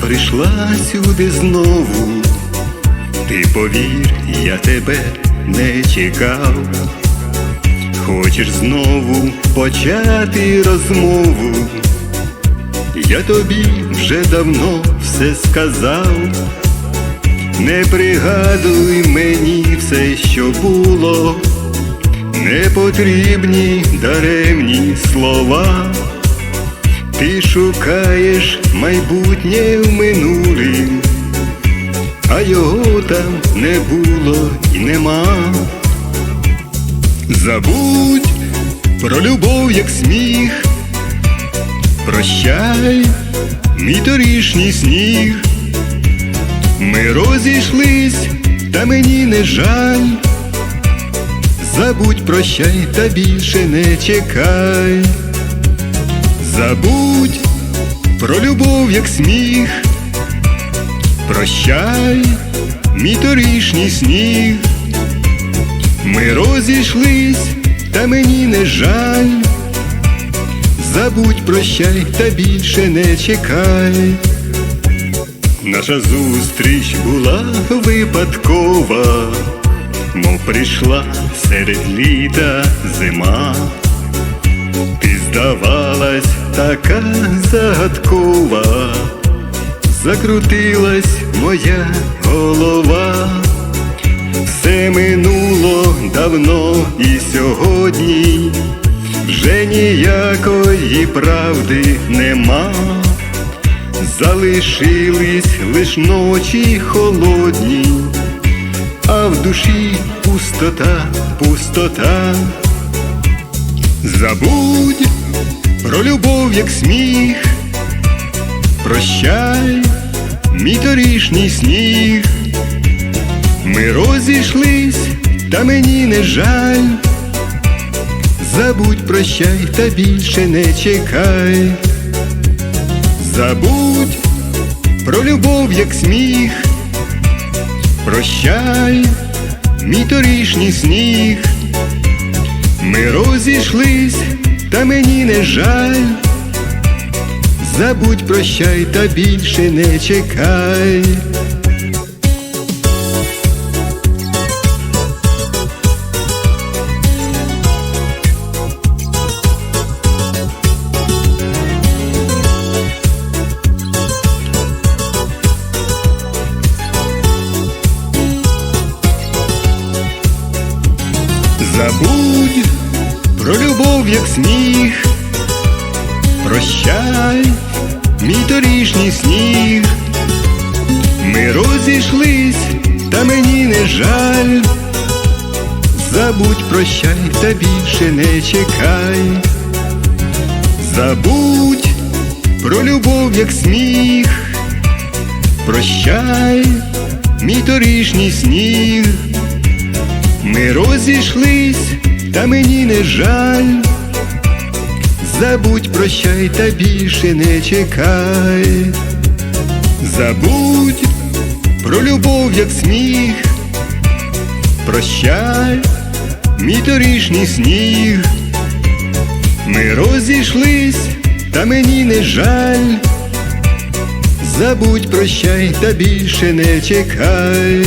прийшла сюди знову, ти повір, я тебе не чекав. Хочеш знову почати розмову, я тобі вже давно все сказав, не пригадуй мені все, що було, не потрібні даремні слова. Ти шукаєш майбутнє в минулім, а його там не було і нема. Забудь про любов, як сміх, прощай, мій торішній сніг. Ми розійшлись, та мені не жаль. Забудь, прощай, та більше не чекай. Забудь про любов, як сміх, прощай, мій торішній сніг. Ми розійшлись, та мені не жаль. Забудь, прощай, та більше не чекай. Наша зустріч була випадкова, мов прийшла серед літа зима. Ти здавалась така загадкова, закрутилась моя голова, все минуло давно і сьогодні вже ніякої правди нема, залишились лиш ночі холодні, а в душі пустота, пустота. Забудь про любов, як сміх, прощай, мій торішній сніг. Ми розійшлись, та мені не жаль. Забудь, прощай, та більше не чекай. Забудь про любов, як сміх, прощай, мій торішній сніг. Ми розійшлись, та мені не жаль. Забудь, прощай, та більше не чекай. Забудь про любов, як сміх, прощай, мій торішній сніг. Ми розійшлись, та мені не жаль. Забудь, прощай, та більше не чекай. Забудь про любов, як сміх, прощай, мій торішній сніг. Ми розійшлись, та мені не жаль. Забудь, прощай, та більше не чекай. Забудь про любов, як сміх. Прощай, мій торішній сніг. Ми розійшлись, та мені не жаль. Забудь, прощай, та більше не чекай.